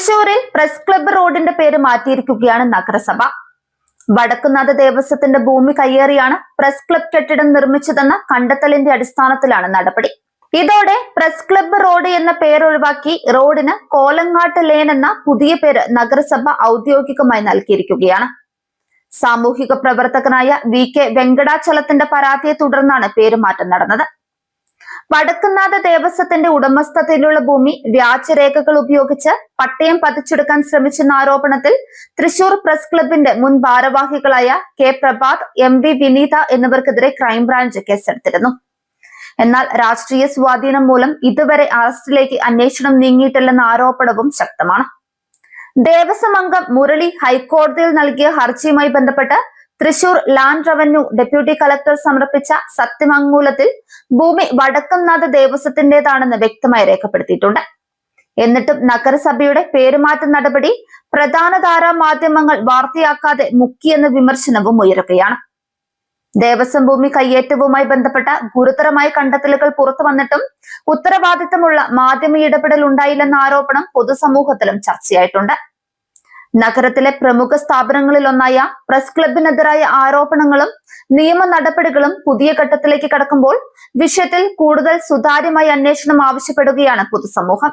തൃശൂരിൽ press club റോഡിന്റെ പേര് മാറ്റിയിരിക്കുകയാണ് നഗരസഭ. വടക്കുന്നാഥ ദേവസ്വത്തിന്റെ ഭൂമി കയ്യേറിയാണ് പ്രസ് ക്ലബ് കെട്ടിടം നിർമ്മിച്ചതെന്ന കണ്ടെത്തലിന്റെ അടിസ്ഥാനത്തിലാണ് നടപടി. ഇതോടെ പ്രസ് ക്ലബ്ബ് റോഡ് എന്ന പേര് ഒഴിവാക്കി റോഡിന് കോലങ്ങാട്ട് ലേൻ എന്ന പുതിയ പേര് നഗരസഭ ഔദ്യോഗികമായി നൽകിയിരിക്കുകയാണ്. സാമൂഹിക പ്രവർത്തകനായ വി കെ വെങ്കടാചലത്തിന്റെ പരാതിയെ തുടർന്നാണ് പേരുമാറ്റം നടന്നത്. വടക്കുന്നാഥ ദേവസ്വത്തിന്റെ ഉടമസ്ഥതയിലുള്ള ഭൂമി വ്യാജരേഖകൾ ഉപയോഗിച്ച് പട്ടയം പതിച്ചെടുക്കാൻ ശ്രമിച്ചെന്ന ആരോപണത്തിൽ തൃശൂർ പ്രസ് ക്ലബിന്റെ മുൻ ഭാരവാഹികളായ K Prabhat M V Vineetha എന്നിവർക്കെതിരെ crime branch കേസെടുത്തിരുന്നു. എന്നാൽ രാഷ്ട്രീയ സ്വാധീനം മൂലം ഇതുവരെ അറസ്റ്റിലേക്ക് അന്വേഷണം നീങ്ങിയിട്ടില്ലെന്ന ആരോപണവും ശക്തമാണ്. ദേവസ്വം അംഗം മുരളി ഹൈക്കോടതിയിൽ നൽകിയ ഹർജിയുമായി ബന്ധപ്പെട്ട് Thrissur land revenue deputy collector സമർപ്പിച്ച സത്യമംഗൂലത്തിൽ ഭൂമി വടക്കംനാഥ ദേവസ്വത്തിന്റേതാണെന്ന് വ്യക്തമായി രേഖപ്പെടുത്തിയിട്ടുണ്ട്. എന്നിട്ടും നഗരസഭയുടെ പേരുമാറ്റ നടപടി പ്രധാനധാര മാധ്യമങ്ങൾ വാർത്തയാക്കാതെ മുക്കിയെന്ന വിമർശനവും ഉയരുകയാണ്. ദേവസ്വം ഭൂമി കയ്യേറ്റവുമായി ബന്ധപ്പെട്ട ഗുരുതരമായ കണ്ടെത്തലുകൾ പുറത്തു വന്നിട്ടും ഉത്തരവാദിത്തമുള്ള മാധ്യമ ഇടപെടൽ ഉണ്ടായില്ലെന്ന ആരോപണം പൊതുസമൂഹത്തിലും ചർച്ചയായിട്ടുണ്ട്. നഗരത്തിലെ പ്രമുഖ സ്ഥാപനങ്ങളിലൊന്നായ പ്രസ് ക്ലബിനെതിരായ ആരോപണങ്ങളും നിയമ നടപടികളും പുതിയ ഘട്ടത്തിലേക്ക് കടക്കുമ്പോൾ വിഷയത്തിൽ കൂടുതൽ സുതാര്യമായ അന്വേഷണം ആവശ്യപ്പെടുകയാണ് പൊതുസമൂഹം.